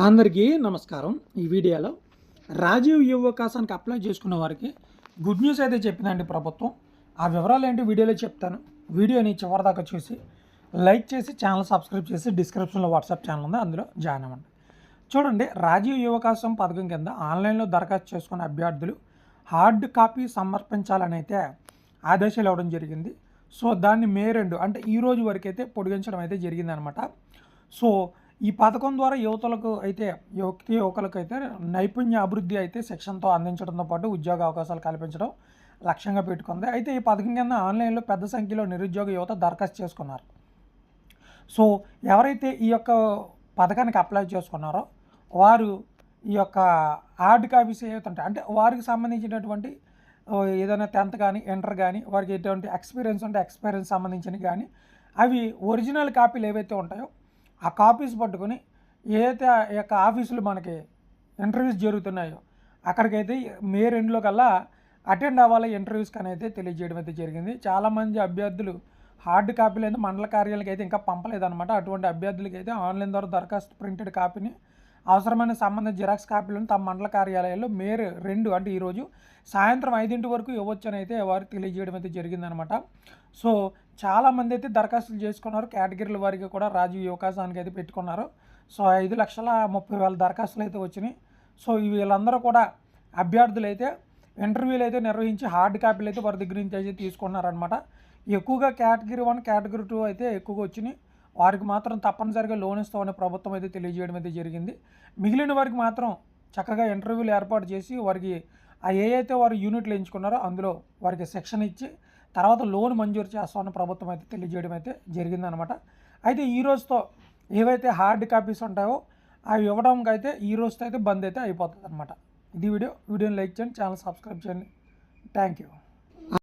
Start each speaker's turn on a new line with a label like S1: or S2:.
S1: అందరికీ నమస్కారం. ఈ వీడియోలో రాజీవ్ యువకాశానికి అప్లై చేసుకున్న వారికి గుడ్ న్యూస్ అయితే చెప్పిందండి ప్రభుత్వం. ఆ వివరాలు ఏంటి వీడియోలో చెప్తాను. వీడియోని చివరిదాకా చూసి లైక్ చేసి ఛానల్ సబ్స్క్రైబ్ చేసి డిస్క్రిప్షన్లో వాట్సాప్ ఛానల్ ఉంది అందులో జాయిన్ అవ్వండి. చూడండి రాజీవ్ యువకాశం పథకం కింద ఆన్లైన్లో దరఖాస్తు చేసుకున్న అభ్యర్థులు హార్డ్ కాపీ సమర్పించాలని అయితే ఆదేశాలు ఇవ్వడం జరిగింది. సో దాన్ని మే రెండు అంటే ఈ రోజు వరకు అయితే పొడిగించడం అయితే జరిగిందనమాట. సో ఈ పథకం ద్వారా యువతలకు అయితే యువతి యువకులకు అయితే నైపుణ్య అభివృద్ధి అయితే శిక్షణతో అందించడంతో పాటు ఉద్యోగ అవకాశాలు కల్పించడం లక్ష్యంగా పెట్టుకుంది. అయితే ఈ పథకం కింద ఆన్లైన్లో పెద్ద సంఖ్యలో నిరుద్యోగ యువత దరఖాస్తు చేసుకున్నారు. సో ఎవరైతే ఈ యొక్క పథకానికి అప్లై చేసుకున్నారో వారు ఈ యొక్క హార్డ్ కాపీస్ ఏవైతే ఉంటాయి అంటే వారికి సంబంధించినటువంటి ఏదైనా టెన్త్ కానీ ఇంటర్ కానీ వారికి ఎటువంటి ఎక్స్పీరియన్స్ ఉంటే ఎక్స్పీరియన్స్ సంబంధించినవి కానీ అవి ఒరిజినల్ కాపీలు ఏవైతే ఉంటాయో ఆ కాపీస్ పట్టుకొని ఏదైతే ఆ యొక్క ఆఫీసులు మనకి ఇంటర్వ్యూస్ జరుగుతున్నాయో అక్కడికైతే మే రెండులో కల్లా అటెండ్ అవ్వాలి ఇంటర్వ్యూస్కి అని అయితే తెలియజేయడం అయితే జరిగింది. చాలామంది అభ్యర్థులు హార్డ్ కాపీలు అయితే మండల కార్యాలకి అయితే ఇంకా పంపలేదన్నమాట. అటువంటి అభ్యర్థులకి అయితే ఆన్లైన్ ద్వారా దరఖాస్తు ప్రింటెడ్ కాపీని అవసరమైన సంబంధిత జిరాక్స్ కాపీలను తమ మండల కార్యాలయాల్లో మేర్ రెండు అంటే ఈరోజు సాయంత్రం ఐదింటి వరకు ఇవ్వచ్చని అయితే వారు తెలియజేయడం అయితే జరిగిందనమాట. సో చాలామంది అయితే దరఖాస్తులు చేసుకున్నారు. కేటగిరీల వారికి కూడా రాజీవ్ అవకాశానికి అయితే పెట్టుకున్నారు. సో ఐదు లక్షల ముప్పై వేల దరఖాస్తులు అయితే వచ్చినాయి. సో వీళ్ళందరూ కూడా అభ్యర్థులు అయితే ఇంటర్వ్యూలు అయితే నిర్వహించి హార్డ్ కాపీలు అయితే వారి దగ్గర నుంచి అయితే తీసుకున్నారనమాట. ఎక్కువగా కేటగిరీ వన్ కేటగిరీ టూ అయితే ఎక్కువగా వచ్చినాయి. వారికి మాత్రం తప్పనిసరిగా లోన్ ఇస్తామని ప్రభుత్వం అయితే తెలియజేయడం అయితే జరిగింది. మిగిలిన వారికి మాత్రం చక్కగా ఇంటర్వ్యూలు ఏర్పాటు చేసి వారికి ఆ ఏ వారు యూనిట్లు ఎంచుకున్నారో అందులో వారికి శిక్షణ ఇచ్చి తర్వాత లోన్ మంజూరు చేస్తామని ప్రభుత్వం అయితే తెలియజేయడం అయితే జరిగిందనమాట. అయితే ఈ రోజుతో ఏవైతే హార్డ్ కాపీస్ ఉంటాయో అవి ఇవ్వడానికి అయితే ఈ రోజుతో అయితే బంద్ అయితే అయిపోతుంది అనమాట ఇది వీడియో. వీడియోని లైక్ చేయండి ఛానల్ సబ్స్క్రైబ్ చేయండి. Thank you.